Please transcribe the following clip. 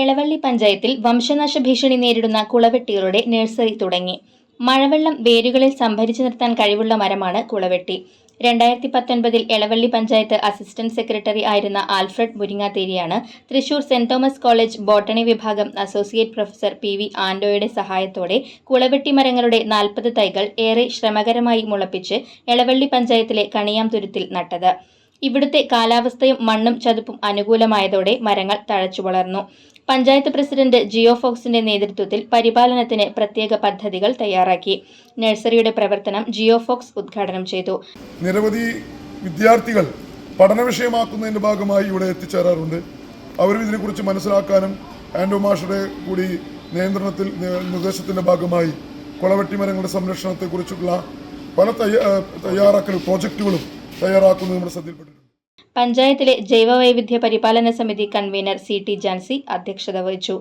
എളവള്ളി പഞ്ചായത്തിൽ വംശനാശ ഭീഷണി നേരിടുന്ന കുളവെട്ടികളുടെ നഴ്സറി തുടങ്ങി. മഴവെള്ളം വേരുകളിൽ സംഭരിച്ചു നിർത്താൻ കഴിവുള്ള മരമാണ് കുളവെട്ടി. രണ്ടായിരത്തി പത്തൊൻപതിൽ എളവള്ളി പഞ്ചായത്ത് അസിസ്റ്റന്റ് സെക്രട്ടറി ആയിരുന്ന Alfred മുരിങ്ങാത്തേരിയാണ് Thrissur saint Thomas college botany വിഭാഗം അസോസിയേറ്റ് പ്രൊഫസർ പി വി ആൻഡോയുടെ സഹായത്തോടെ കുളവെട്ടി മരങ്ങളുടെ നാൽപ്പത് തൈകൾ ഏറെ ശ്രമകരമായി മുളപ്പിച്ച് എളവള്ളി പഞ്ചായത്തിലെ കണിയാംതുരുത്തിൽ നട്ടത്. ഇവിടുത്തെ കാലാവസ്ഥയും മണ്ണും ചതുപ്പും അനുകൂലമായതോടെ മരങ്ങൾ തഴച്ചു വളർന്നു. പഞ്ചായത്ത് പ്രസിഡന്റ് ജിയോ ഫോക്സിന്റെ നേതൃത്വത്തിൽ പരിപാലനത്തിന് പ്രത്യേക പദ്ധതികൾ തയ്യാറാക്കി. നഴ്സറിയുടെ പ്രവർത്തനം ജിയോ ഫോക്സ് ഉദ്ഘാടനം ചെയ്തു. നിരവധി വിദ്യാർത്ഥികൾ പഠന വിഷയമാക്കുന്നതിന്റെ ഭാഗമായി ഇവിടെ എത്തിച്ചേരാറുണ്ട്. അവരും ഇതിനെക്കുറിച്ച് മനസ്സിലാക്കാനും ആൻഡോ മാഷയുടെ കൂടി നിയന്ത്രണത്തിൽ നിർദ്ദേശത്തിന്റെ ഭാഗമായി കുളവെട്ടി മരങ്ങളുടെ സംരക്ഷണത്തെക്കുറിച്ചുള്ള പല തയ്യാറാക്കൽ പ്രോജക്റ്റുകളും തയ്യാറാക്കുന്നത് നമ്മുടെ ശ്രദ്ധയിൽപ്പെട്ടിട്ടുണ്ട്. പഞ്ചായത്തിലെ ജൈവവൈവിധ്യ പരിപാലന സമിതി കൺവീനർ സി ടി ജാൻസി അധ്യക്ഷത വഹിച്ചു.